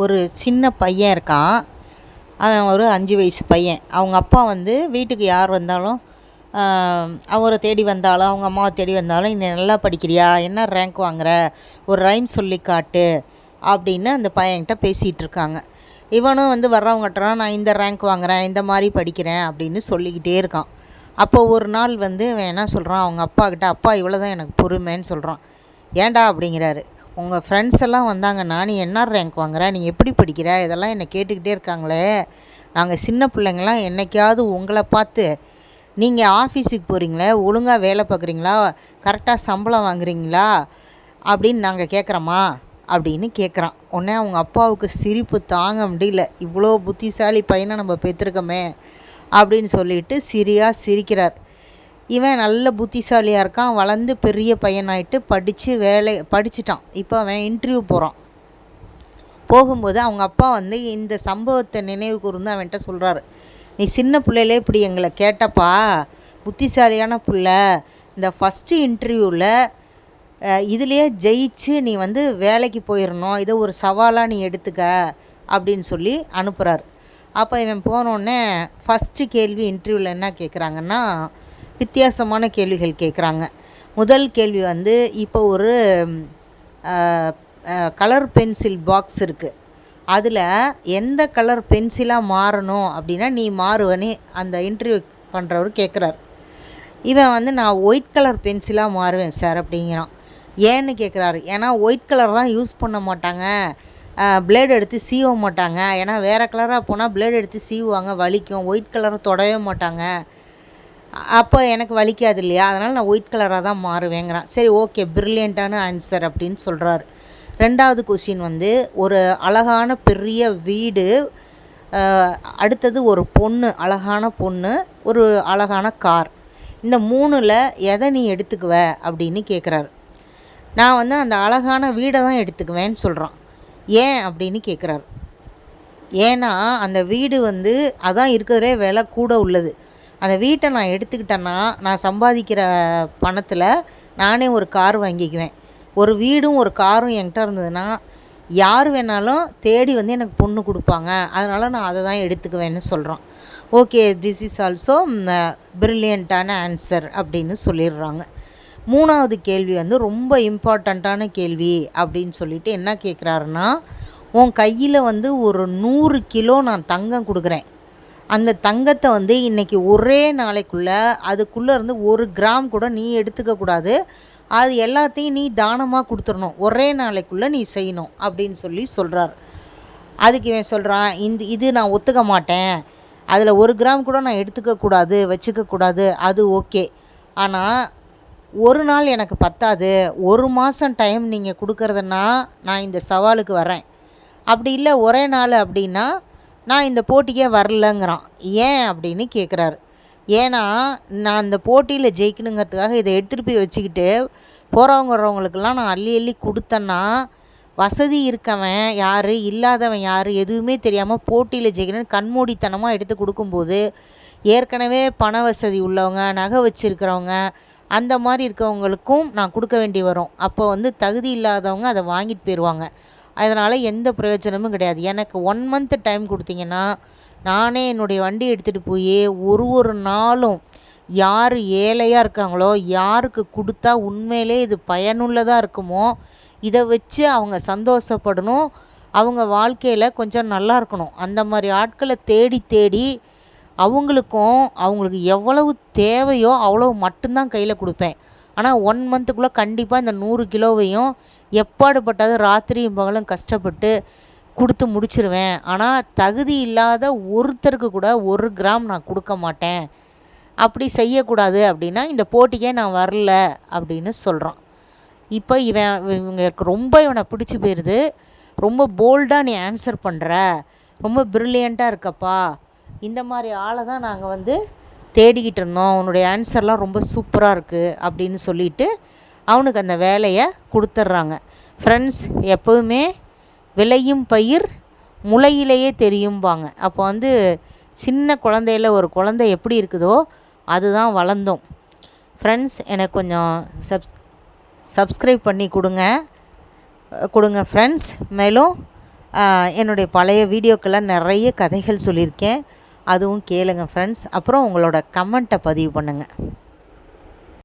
ஒரு சின்ன பையன் இருக்கான். அவன் ஒரு அஞ்சு வயசு பையன். அவங்க அப்பா வந்து வீட்டுக்கு யார் வந்தாலும் அவரை தேடி வந்தாலும் அவங்க அம்மாவை தேடி வந்தாலும் இன்னும் நல்லா படிக்கிறியா? என்ன ரேங்க் வாங்குற? ஒரு ரைம் சொல்லி காட்டு. அப்படின்னு அந்த பையன்கிட்ட பேசிகிட்டு இருக்காங்க. இவனும் வந்து வர்றவங்கட்டான் நான் இந்த ரேங்க் வாங்குறேன் இந்த மாதிரி படிக்கிறேன் அப்படின்னு சொல்லிக்கிட்டே இருக்கான். அப்போ ஒரு நாள் வந்து அவன் என்ன சொல்கிறான் அவங்க அப்பா கிட்ட அப்பா இவ்வளோ தான் எனக்கு பொறுமைன்னு சொல்கிறான் ஏண்டா அப்படிங்கிறாரு. உங்கள் ஃப்ரெண்ட்ஸ் எல்லாம் வந்தாங்கன்னா நீ என்ன ரேங்க் வாங்குற? நீ எப்படி படிக்கிற? இதெல்லாம் என்னை கேட்டுக்கிட்டே இருக்காங்களே. நாங்கள் சின்ன பிள்ளைங்களாம் என்னைக்காவது உங்களை பார்த்து நீங்கள் ஆஃபீஸுக்கு போகிறீங்களே ஒழுங்காக வேலை பார்க்குறீங்களா? கரெக்டாக சம்பளம் வாங்குறீங்களா? அப்படின்னு நாங்கள் கேட்குறோமா? அப்படின்னு கேட்குறான். உடனே அவங்க அப்பாவுக்கு சிரிப்பு தாங்க முடியல. இவ்வளோ புத்திசாலி பையனை நம்ம பெற்றிருக்கோமே அப்படின்னு சொல்லிட்டு சிரியாக சிரிக்கிறார். இவன் நல்ல புத்திசாலியாக இருக்கான் வளர்ந்து பெரிய பையனாயிட்டு படித்து வேலை படிச்சிட்டான். இப்போ அவன் இன்டர்வியூ போகிறான் போகும்போது அவங்க அப்பா வந்து இந்த சம்பவத்தை நினைவு கூர்ந்து அவன்கிட்ட சொல்கிறாரு நீ சின்ன பிள்ளையிலே இப்படி எங்களை கேட்டப்பா புத்திசாலியான பிள்ளை. இந்த ஃபஸ்ட்டு இன்டர்வியூவில் இதுலேயே ஜெயிச்சு நீ வந்து வேலைக்கு போயிடணும் இதை ஒரு சவாலாக நீ எடுத்துக்க அப்படின்னு சொல்லி அனுப்புகிறாரு அப்போ இவன் போனோடனே ஃபஸ்ட்டு கேள்வி இன்டர்வியூவில் என்ன கேட்குறாங்கன்னா வித்தியாசமான கேள்விகள் கேட்குறாங்க. முதல் கேள்வி வந்து இப்போ ஒரு கலர் பென்சில் பாக்ஸ் இருக்குது அதில் எந்த கலர் பென்சிலாக மாறணும் அப்படின்னா நீ மாறுவனே அந்த இன்டர்வியூ பண்ணுறவர் கேட்குறாரு. இவன் வந்து நான் ஒயிட் கலர் பென்சிலாக மாறுவேன் சார் அப்படிங்கிறான். ஏன்னு கேட்குறாரு. ஏன்னா ஒயிட் கலர் தான் யூஸ் பண்ண மாட்டாங்க. பிளேடு எடுத்து சீவ மாட்டாங்க. ஏன்னா வேறு கலராக போனால் பிளேடு எடுத்து சீவுவாங்க வலிக்கும். ஒயிட் கலரை தொடவே மாட்டாங்க. அப்போ எனக்கு வலிக்காது இல்லையா? அதனால் நான் ஒயிட் கலராக தான் மாறுவேங்கிறான். சரி ஓகே ப்ரில்லியண்ட்டான ஆன்சர் அப்படின்னு சொல்கிறாரு ரெண்டாவது கொஷின் வந்து ஒரு அழகான பெரிய வீடு அடுத்தது ஒரு பொண்ணு அழகான பொண்ணு ஒரு அழகான கார் இந்த மூணில் எதை நீ எடுத்துக்குவ அப்படின்னு கேட்குறாரு நான் வந்து அந்த அழகான வீடை தான் எடுத்துக்குவேன்னு சொல்கிறான் ஏன் அப்படின்னு கேட்குறாரு ஏன்னா அந்த வீடு வந்து அதான் இருக்கிறதே விலை கூட உள்ளது. அந்த வீட்டை நான் எடுத்துக்கிட்டேன்னா நான் சம்பாதிக்கிற பணத்தில் நானே ஒரு கார் வாங்கிக்குவேன். ஒரு வீடும் ஒரு காரும் என்கிட்ட இருந்ததுன்னா யார் வேணாலும் தேடி வந்து எனக்கு பொண்ணு கொடுப்பாங்க. அதனால் நான் அதை தான் எடுத்துக்குவேன்னு சொல்கிறான் ஓகே திஸ் இஸ் ஆல்சோ ப்ரில்லியண்ட்டான ஆன்சர் அப்படின்னு சொல்லிடுறாங்க. மூணாவது கேள்வி வந்து ரொம்ப இம்பார்ட்டண்ட்டான கேள்வி அப்படின்னு சொல்லிட்டு என்ன கேட்குறாருன்னா உன் கையில் வந்து ஒரு நூறு கிலோ நான் தங்கம் கொடுக்குறேன். அந்த தங்கத்தை வந்து இன்றைக்கி ஒரே நாளைக்குள்ளே அதுக்குள்ளே இருந்து ஒரு கிராம் கூட நீ எடுத்துக்கக்கூடாது அது எல்லாத்தையும் நீ தானமாக கொடுத்துடணும். ஒரே நாளைக்குள்ளே நீ செய்யணும் அப்படின்னு சொல்லி சொல்கிறார் அதுக்கு இவன் சொல்கிறான் இந்த இது நான் ஒத்துக்க மாட்டேன். அதில் ஒரு கிராம் கூட நான் எடுத்துக்கக்கூடாது வச்சுக்கக்கூடாது அது ஓகே. ஆனால் ஒரு நாள் எனக்கு பத்தாது. ஒரு மாதம் டைம் நீங்கள் கொடுக்குறதுன்னா நான் இந்த சவாலுக்கு வரேன் அப்படி இல்லை ஒரே நாள் அப்படின்னா நான் இந்த போட்டிக்கே வரலங்கிறான். ஏன் அப்படின்னு கேட்குறாரு ஏன்னா நான் அந்த போட்டியில் ஜெயிக்கணுங்கிறதுக்காக இதை எடுத்துகிட்டு போய் வச்சுக்கிட்டு போகிறவங்க நான் அள்ளி அள்ளி கொடுத்தேன்னா வசதி இருக்கவன் யார் இல்லாதவன் யார் எதுவுமே தெரியாமல் போட்டியில் ஜெயிக்கணும்னு கண்மூடித்தனமாக எடுத்து கொடுக்கும்போது ஏற்கனவே பண வசதி உள்ளவங்க நகை வச்சுருக்கிறவங்க அந்த மாதிரி இருக்கவங்களுக்கும் நான் கொடுக்க வேண்டி வரும். அப்போ வந்து தகுதி இல்லாதவங்க அதை வாங்கிட்டு போயிடுவாங்க அதனால் எந்த பிரயோஜனமும் கிடையாது. எனக்கு ஒன் மந்த் டைம் கொடுத்தீங்கன்னா நானே என்னுடைய வண்டி எடுத்துகிட்டு போய் ஒரு ஒரு நாளும் யார் ஏழையாக இருக்காங்களோ யாருக்கு கொடுத்தா உண்மையிலே இது பயனுள்ளதாக இருக்குமோ இதை வச்சு அவங்க சந்தோஷப்படணும். அவங்க வாழ்க்கையில் கொஞ்சம் நல்லா இருக்கணும். அந்த மாதிரி ஆட்களை தேடி தேடி அவங்களுக்கும் அவங்களுக்கு எவ்வளவு தேவையோ அவ்வளவு மட்டும்தான் கையில் கொடுப்பேன். ஆனால் ஒன் மந்த்துக்குள்ளே கண்டிப்பாக இந்த நூறு கிலோவையும் எப்பாடுபட்டது ராத்திரியும் பகலும் கஷ்டப்பட்டு கொடுத்து முடிச்சிருவேன். ஆனால் தகுதி இல்லாத ஒருத்தருக்கு கூட ஒரு கிராம் நான் கொடுக்க மாட்டேன். அப்படி செய்யக்கூடாது அப்படின்னா இந்த போட்டிக்கே நான் வரல அப்படின்னு சொல்கிறான் இப்போ இவன் இவங்க ரொம்ப இவனை பிடிச்சி போயிடுது ரொம்ப போல்டாக நீ ஆன்சர் பண்ணுற ரொம்ப ப்ரில்லியண்ட்டாக இருக்கப்பா. இந்த மாதிரி ஆளை தான் நாங்கள் வந்து தேடிக்கிட்டு இருந்தோம் உன்னுடைய ஆன்சர்லாம் ரொம்ப சூப்பராக இருக்குது அப்படின்னு சொல்லிட்டு அவனுக்கு அந்த வேலையை கொடுத்துட்றாங்க ஃப்ரெண்ட்ஸ் எப்போவுமே விளையும் பயிர் முளையிலேயே தெரியும்பாங்க. அப்போ வந்து சின்ன குழந்தையில் ஒரு குழந்தை எப்படி இருக்குதோ அதுதான் வளர்ந்தோம். ஃப்ரெண்ட்ஸ் எனக்கு கொஞ்சம் சப்ஸ் சப்ஸ்கிரைப் பண்ணி கொடுங்க. கொடுங்க ஃப்ரெண்ட்ஸ் மேலும் என்னுடைய பழைய வீடியோக்கெல்லாம் நிறைய கதைகள் சொல்லியிருக்கேன். அதுவும் கேளுங்கள் ஃப்ரெண்ட்ஸ் அப்புறம் உங்களோட கமெண்ட்டை பதிவு பண்ணுங்கள்